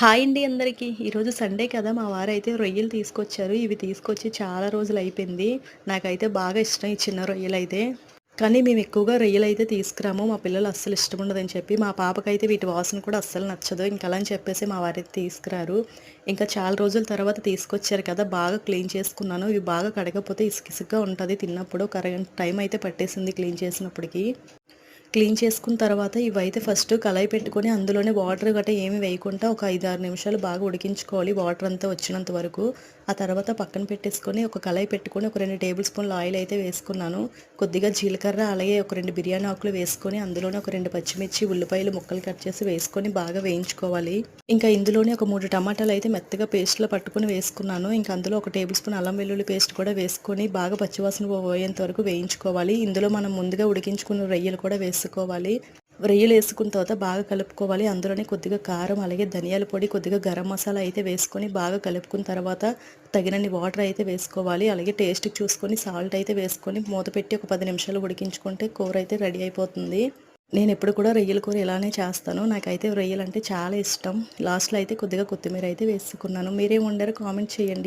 Hi అండి అందరికీ. ఈరోజు సండే కదా మా వారైతే రొయ్యలు తీసుకొచ్చారు. ఇవి తీసుకొచ్చి చాలా రోజులు అయిపోయింది. నాకైతే బాగా ఇష్టం ఈ చిన్న రొయ్యలు అయితే కానీ మేము ఎక్కువగా రొయ్యలు అయితే తీసుకురాము. మా పిల్లలు అస్సలు ఇష్టం ఉండదని చెప్పి మా పాపకైతే వీటి వాసన కూడా అస్సలు నచ్చదు. ఇంకా అలా అని చెప్పేసి మా వారైతే తీసుకురారు. ఇంకా చాలా రోజుల తర్వాత తీసుకొచ్చారు కదా బాగా క్లీన్ చేసుకున్నాను. ఇవి బాగా కడగకపోతే ఇసుకిసుగ్గా ఉంటుంది. తిన్నప్పుడు ఒక అరగంట టైం అయితే పట్టేసింది క్లీన్ చేసినప్పటికీ. క్లీన్ చేసుకున్న తర్వాత ఇవైతే ఫస్ట్ కళాయి పెట్టుకొని అందులోనే వాటర్ గట్రా ఏమి వేయకుండా ఒక ఐదు ఆరు నిమిషాలు బాగా ఉడికించుకోవాలి. వాటర్ అంతా వచ్చినంత వరకు ఆ తర్వాత పక్కన పెట్టేసుకొని ఒక కళాయి పెట్టుకొని ఒక రెండు టేబుల్ స్పూన్ల ఆయిల్ అయితే వేసుకున్నాను. కొద్దిగా జీలకర్ర అలాగే ఒక రెండు బిర్యానీ ఆకులు వేసుకొని అందులోనే ఒక రెండు పచ్చిమిర్చి ఉల్లిపాయలు ముక్కలు కట్ చేసి వేసుకొని బాగా వేయించుకోవాలి. ఇంకా ఇందులోనే ఒక మూడు టమాటాలు అయితే మెత్తగా పేస్ట్లో పట్టుకొని వేసుకున్నాను. ఇంకా అందులో ఒక టేబుల్ స్పూన్ అల్లం వెల్లుల్లి పేస్ట్ కూడా వేసుకొని బాగా పచ్చివాసన పోయేంత వరకు వేయించుకోవాలి. ఇందులో మనం ముందుగా ఉడికించుకున్న రొయ్యలు కూడా వేసుకోవాలి. రొయ్యలు వేసుకున్న తర్వాత బాగా కలుపుకోవాలి. అందులోనే కొద్దిగా కారం అలాగే ధనియాల పొడి కొద్దిగా గరం మసాలా అయితే వేసుకొని బాగా కలుపుకున్న తర్వాత తగినన్ని వాటర్ అయితే వేసుకోవాలి. అలాగే టేస్ట్ చూసుకొని సాల్ట్ అయితే వేసుకొని మూత పెట్టి ఒక పది నిమిషాలు ఉడికించుకుంటే కూర అయితే రెడీ అయిపోతుంది. నేను ఎప్పుడు కూడా రొయ్యల కూర ఇలానే చేస్తాను. నాకైతే రొయ్యలు అంటే చాలా ఇష్టం. లాస్ట్లో అయితే కొద్దిగా కొత్తిమీర అయితే వేసుకున్నాను. మీరేం వండారో కామెంట్ చేయండి.